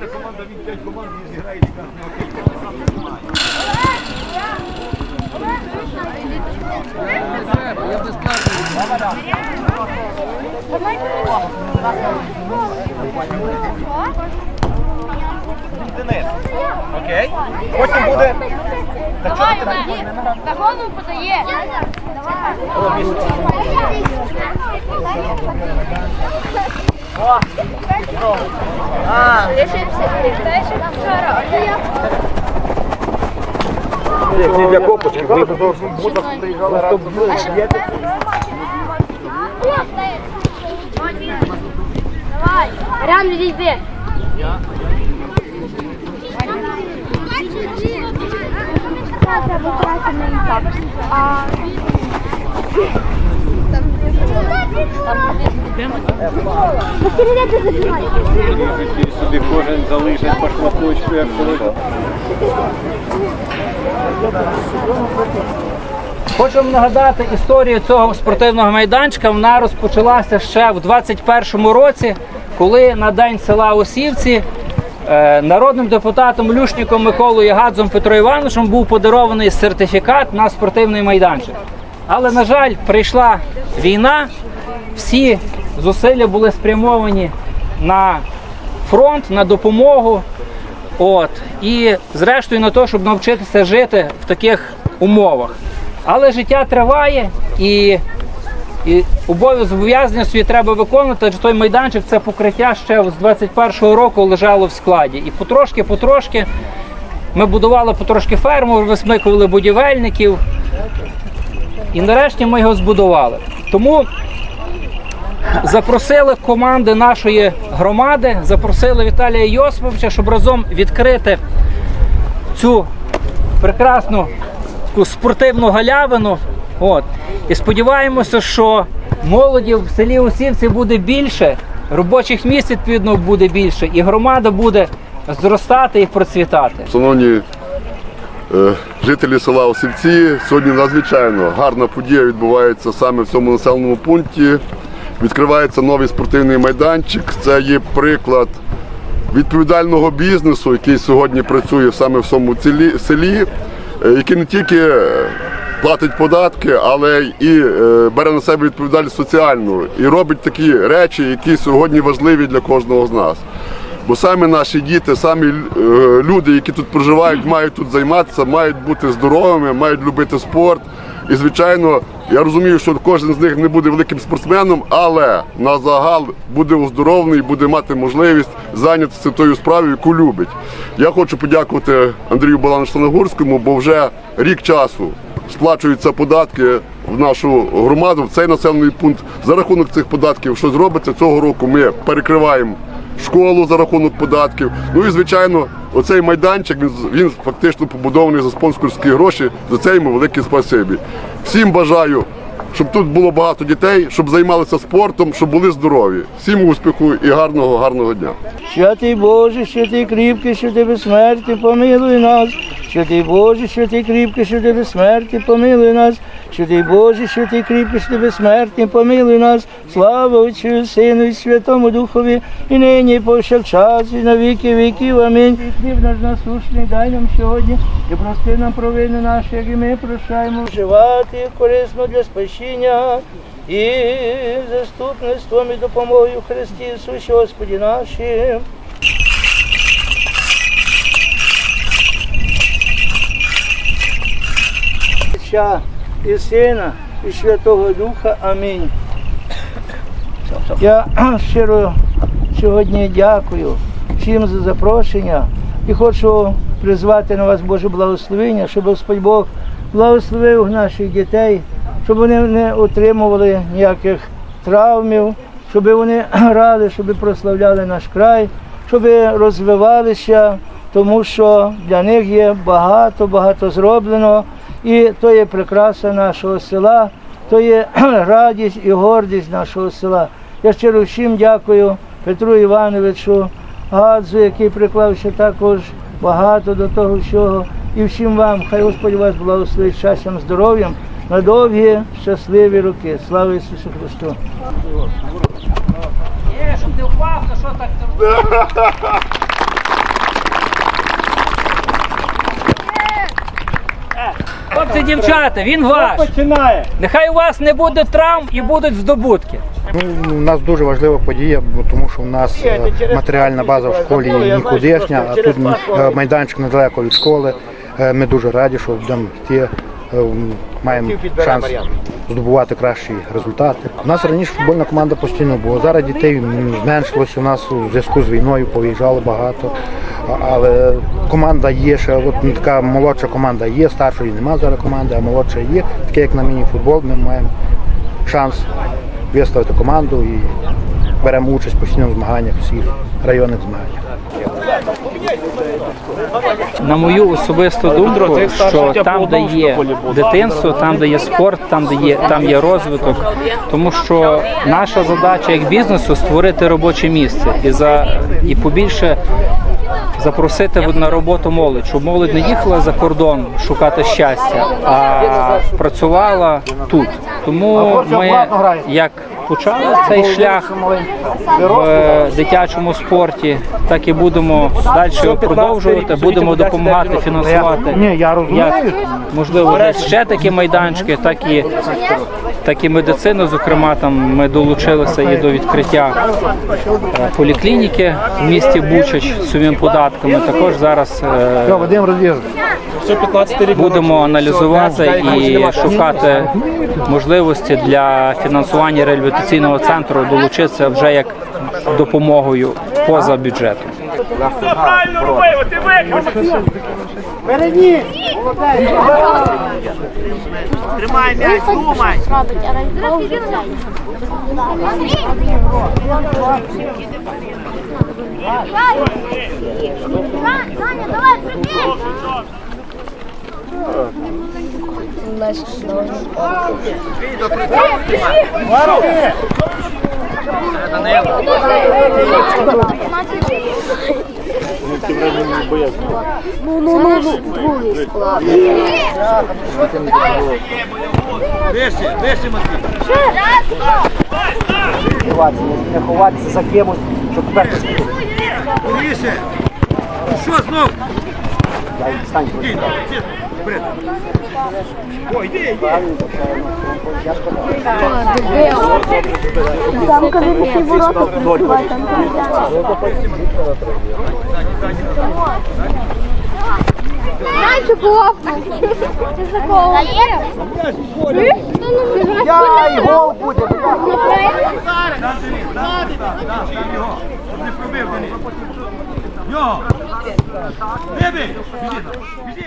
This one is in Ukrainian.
мене команда від 5 команд і зіграє лікарня. Денис. Окей. Потім буде. Давай, Вадим, Загону подає. Це для копочки. Давай. Рям, відійди. Собі кожен залишить по шматочку, як колись. Хочемо нагадати історію цього спортивного майданчика. Вона розпочалася ще в 21-му році, коли на день села Осівці е, народним депутатом Люшніком Миколою Гадзом Петро Івановичем був подарований сертифікат на спортивний майданчик. Але, на жаль, прийшла війна, всі зусилля були спрямовані на фронт, на допомогу. От і зрештою на те, щоб навчитися жити в таких умовах. Але життя триває і, і обов'язок зобов'язання треба виконувати, адже той майданчик це покриття ще з 21-го року лежало в складі. І потрошки, потрошки ми будували потрошки ферму, висмикували будівельників. І нарешті ми його збудували. Тому запросили команди нашої громади, запросили Віталія Йосиповича, щоб разом відкрити цю прекрасну таку спортивну галявину. От. І сподіваємося, що молоді в селі Усівці буде більше, робочих місць відповідно буде більше, і громада буде зростати і процвітати. Шановні е, жителі села Осівці, сьогодні надзвичайно гарна подія відбувається саме в цьому населеному пункті. Відкривається новий спортивний майданчик. Це є приклад відповідального бізнесу, який сьогодні працює саме в цьому селі, е, який не тільки е, платить податки, але і е, бере на себе відповідальність соціальну і робить такі речі, які сьогодні важливі для кожного з нас. Бо саме наші діти, самі люди, які тут проживають, мають тут займатися, мають бути здоровими, мають любити спорт. І, звичайно, я розумію, що кожен з них не буде великим спортсменом, але на загал буде оздоровлений, буде мати можливість зайнятися тою справою, яку любить. Я хочу подякувати Андрію Балановичу Станогурському, бо вже рік часу сплачуються податки в нашу громаду, в цей населений пункт. За рахунок цих податків, що зробиться цього року, ми перекриваємо школу за рахунок податків. Ну і звичайно, оцей майданчик він, фактично побудований за спонсорські гроші. За це йому велике спасибі. Всім бажаю, щоб тут було багато дітей, щоб займалися спортом, щоб були здорові. Всім успіху і гарного, гарного дня. Святий Боже, святий кріпкий, що ти безсмертний, помилуй нас. Святий Боже, святий кріпкий, що ти безсмертний, помилуй нас. Святий Боже, святий кріпкий, що ти безсмертний, помилуй нас. Слава Отцю, Сину і Святому Духові, і нині, і повсякчас, і на віки віків. Амінь. Хліб наш насущний дай нам сьогодні, і прости нам провини наші, як і ми прощаємо. Вживати корисно для спасіння і заступництвом і допомогою Христі Ісусі Господі нашим. І Сина, і Святого Духа. Амінь. Я щиро сьогодні дякую всім за запрошення і хочу призвати на вас Боже благословення, щоб Господь Бог благословив наших дітей, щоб вони не отримували ніяких травмів, щоб вони грали, щоб прославляли наш край, щоб розвивалися, тому що для них є багато, багато зроблено. І то є прикраса нашого села, то є радість і гордість нашого села. Я щиро всім дякую Петру Івановичу Гадзу, який приклався також багато до того всього. І всім вам, хай Господь вас благословить щастям, здоров'ям на довгі, щасливі роки. Слава Ісусу Христу! Хлопці, дівчата, він ваш. Починає. Нехай у вас не буде травм і будуть здобутки. Ну, у нас дуже важлива подія, тому що у нас е, матеріальна база в школі нікудишня, а тут е, майданчик недалеко від школи. Е, ми дуже раді, що будемо йти маємо шанс здобувати кращі результати. У нас раніше футбольна команда постійно була. Зараз дітей зменшилося. У нас у зв'язку з війною повиїжджало багато. Але команда є ще, от ну, така молодша команда є, старшої нема зараз команди, а молодша є. Таке як на міні-футбол, ми маємо шанс виставити команду і беремо участь постійно в змаганнях, всіх районних змаганнях. На мою особисту думку, що там, де є дитинство, там, де є спорт, там, де є там є розвиток, тому що наша задача як бізнесу створити робоче місце і за і побільше запросити на роботу молодь, щоб молодь не їхала за кордон шукати щастя, а працювала тут. Тому ми як почали цей шлях в е, дитячому спорті, так і будемо далі продовжувати. Будемо допомагати фінансувати я як можливо ще такі майданчики, так і так і медицину. Зокрема, там ми долучилися і до відкриття е, поліклініки в місті Бучач з своїми податками. Також зараз е, будемо аналізувати і шукати можливості для фінансування реабілітаційного центру, долучитися вже як допомогою поза бюджетом. Правильно робив, ти викрив. Тримай м'яч, думай. Давай, прикинь! Вище, вище, Матвій. Не ховатися за кимось, щоб тепер Вище. Що знов? Стань. Іди, іди, вперед. Ой, іди, іди. Там, коли такі ворота, давай там. Раньше хлопнув. Ти за кого? Я і гол буде. Його. Не пробив 哟，别别，别别，别别。